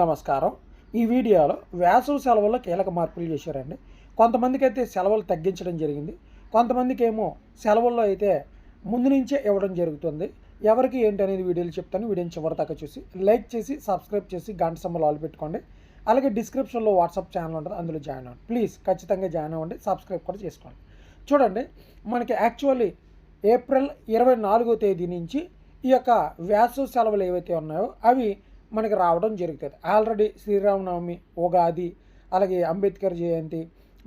నమస్కారం. ఈ వీడియోలో వేసవి సెలవుల్లో కీలక మార్పులు చేశారండి. కొంతమందికి అయితే సెలవులు తగ్గించడం జరిగింది. కొంతమందికి ఏమో సెలవుల్లో అయితే ముందు నుంచే ఇవ్వడం జరుగుతుంది. ఎవరికి ఏంటి అనేది వీడియోలు చెప్తాను. వీడియోని చివరి దాకా చూసి లైక్ చేసి సబ్స్క్రైబ్ చేసి గంట సమ్మలు ఆల్ పెట్టుకోండి. అలాగే డిస్క్రిప్షన్లో వాట్సాప్ ఛానల్ ఉంటుంది. అందులో జాయిన్ అవ్వండి. ప్లీజ్ ఖచ్చితంగా జాయిన్ అవ్వండి. సబ్స్క్రైబ్ కూడా చేసుకోండి. చూడండి మనకి యాక్చువల్లీ ఏప్రిల్ ఇరవై నాలుగో తేదీ నుంచి ఈ యొక్క వేసవి సెలవులు ఏవైతే ఉన్నాయో అవి మనకి రావడం జరుగుతుంది. ఆల్రెడీ శ్రీరామనవమి ఉగాది అలాగే అంబేద్కర్ జయంతి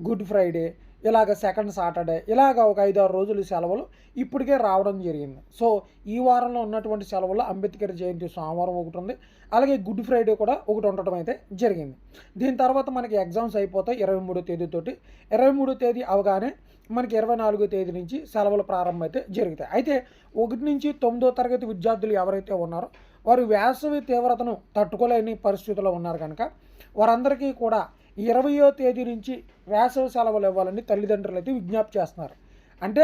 గుడ్ ఫ్రైడే ఇలాగ సెకండ్ సాటర్డే ఇలాగ ఒక ఐదు ఆరు రోజులు సెలవులు ఇప్పటికే రావడం జరిగింది. సో ఈ వారంలో ఉన్నటువంటి సెలవుల్లో అంబేద్కర్ జయంతి సోమవారం ఒకటి ఉంది. అలాగే గుడ్ ఫ్రైడే కూడా ఒకటి ఉండటం అయితే జరిగింది. దీని తర్వాత మనకి ఎగ్జామ్స్ అయిపోతాయి ఇరవై మూడో తేదీతోటి ఇరవై మూడో తేదీ అవగానే మనకి ఇరవై నాలుగో తేదీ నుంచి సెలవులు ప్రారంభం అయితే జరుగుతాయి. అయితే ఒకటి నుంచి తొమ్మిదో తరగతి విద్యార్థులు ఎవరైతే ఉన్నారో వారు వేసవి తీవ్రతను తట్టుకోలేని పరిస్థితిలో ఉన్నారు కనుక వారందరికీ కూడా ఇరవయో తేదీ నుంచి వేసవి సెలవులు ఇవ్వాలని తల్లిదండ్రులు అయితే విజ్ఞప్తి చేస్తున్నారు. అంటే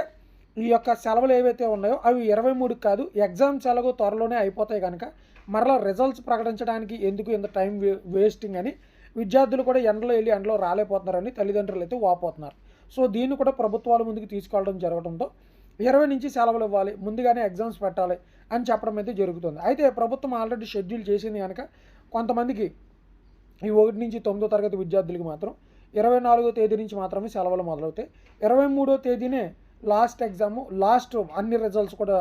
ఈ యొక్క సెలవులు ఏవైతే ఉన్నాయో అవి ఇరవై మూడుకి కాదు ఎగ్జామ్ సెలవు త్వరలోనే అయిపోతాయి కనుక మరలా రిజల్ట్స్ ప్రకటించడానికి ఎందుకు ఇంత టైం వే వేస్టింగ్ అని విద్యార్థులు కూడా ఎండలో వెళ్ళి ఎండలో రాలేకపోతున్నారని తల్లిదండ్రులు అయితే వాపోతున్నారు. సో దీన్ని కూడా ప్రభుత్వాల ముందుకు తీసుకెళ్ళడం జరగడంతో ఇరవై నుంచి సెలవులు ఇవ్వాలి ముందుగానే ఎగ్జామ్స్ పెట్టాలి అని చెప్పడం అయితే జరుగుతుంది. అయితే ప్రభుత్వం ఆల్రెడీ షెడ్యూల్ చేసింది కనుక కొంతమందికి ఈ ఒకటి నుంచి తొమ్మిదో తరగతి విద్యార్థులకి మాత్రం ఇరవై నాలుగో తేదీ నుంచి మాత్రమే సెలవులు మొదలవుతాయి. ఇరవై మూడో తేదీనే లాస్ట్ ఎగ్జాము లాస్ట్ అన్ని రిజల్ట్స్ కూడా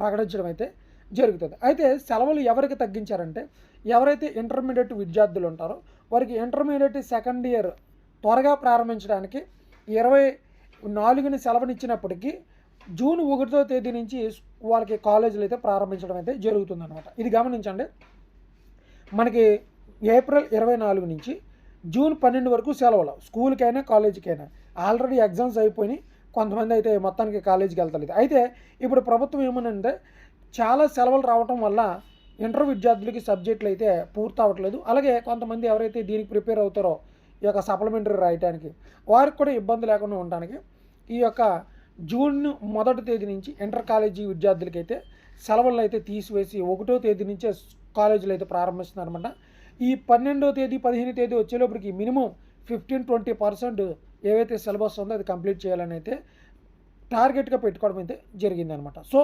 ప్రకటించడం అయితే జరుగుతుంది. అయితే సెలవులు ఎవరికి తగ్గించారంటే ఎవరైతే ఇంటర్మీడియట్ విద్యార్థులు ఉంటారో వారికి ఇంటర్మీడియట్ సెకండ్ ఇయర్ త్వరగా ప్రారంభించడానికి ఇరవై నాలుగుని సెలవునిచ్చినప్పటికీ జూన్ ఒకటో తేదీ నుంచి వాళ్ళకి కాలేజీలు అయితే ప్రారంభించడం అయితే జరుగుతుందన్నమాట. ఇది గమనించండి. మనకి ఏప్రిల్ ఇరవై నాలుగు నుంచి జూన్ పన్నెండు వరకు సెలవులు స్కూల్కైనా కాలేజీకైనా. ఆల్రెడీ ఎగ్జామ్స్ అయిపోయినాయి. కొంతమంది అయితే మొత్తానికి కాలేజీకి వెళ్తలేదు. అయితే ఇప్పుడు ప్రభుత్వం ఏమనంటే చాలా సెలవులు రావటం వల్ల ఇంటర్ విద్యార్థులకి సబ్జెక్టులు అయితే పూర్తి అవ్వట్లేదు అలాగే కొంతమంది ఎవరైతే దీనికి ప్రిపేర్ అవుతారో ఈ యొక్క సప్లిమెంటరీ రాయడానికి వారికి కూడా ఇబ్బంది లేకుండా ఉండడానికి ఈ యొక్క జూన్ మొదటి తేదీ నుంచి ఇంటర్ కాలేజీ విద్యార్థులకి అయితే అయితే తీసివేసి ఒకటో తేదీ నుంచే కాలేజీలు అయితే ప్రారంభిస్తున్నారన్నమాట. ఈ పన్నెండో తేదీ పదిహేను తేదీ వచ్చేలోపటికి మినిమం ఫిఫ్టీన్ ట్వంటీ పర్సెంట్ ఏవైతే సిలబస్ ఉందో అది కంప్లీట్ చేయాలని అయితే టార్గెట్గా పెట్టుకోవడం అయితే జరిగిందనమాట సో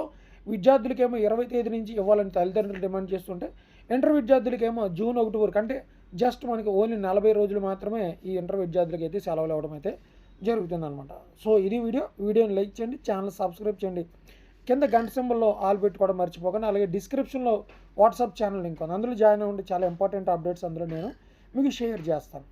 విద్యార్థులకేమో ఇరవై తేదీ నుంచి ఇవ్వాలని తల్లిదండ్రులు డిమాండ్ చేస్తుంటే ఇంటర్ విద్యార్థులకేమో జూన్ ఒకటి వరకు అంటే జస్ట్ మనకి ఓన్లీ నలభై రోజులు మాత్రమే ఈ ఇంటర్ విద్యార్థులకి అయితే సెలవులు ఇవ్వడం అయితే జరుగుతుందనమాట సో ఇది వీడియో. వీడియోని లైక్ చేయండి ఛానల్ సబ్స్క్రైబ్ చేయండి. కింద గంట సింబల్లో ఆల్ పెట్టుకోవడం మర్చిపోకండి. అలాగే డిస్క్రిప్షన్లో వాట్సాప్ ఛానల్ లింక్ ఉంది. అందులో జాయిన్ అవ్వండి. చాలా ఇంపార్టెంట్ అప్డేట్స్ అందులో నేను మీకు షేర్ చేస్తాను.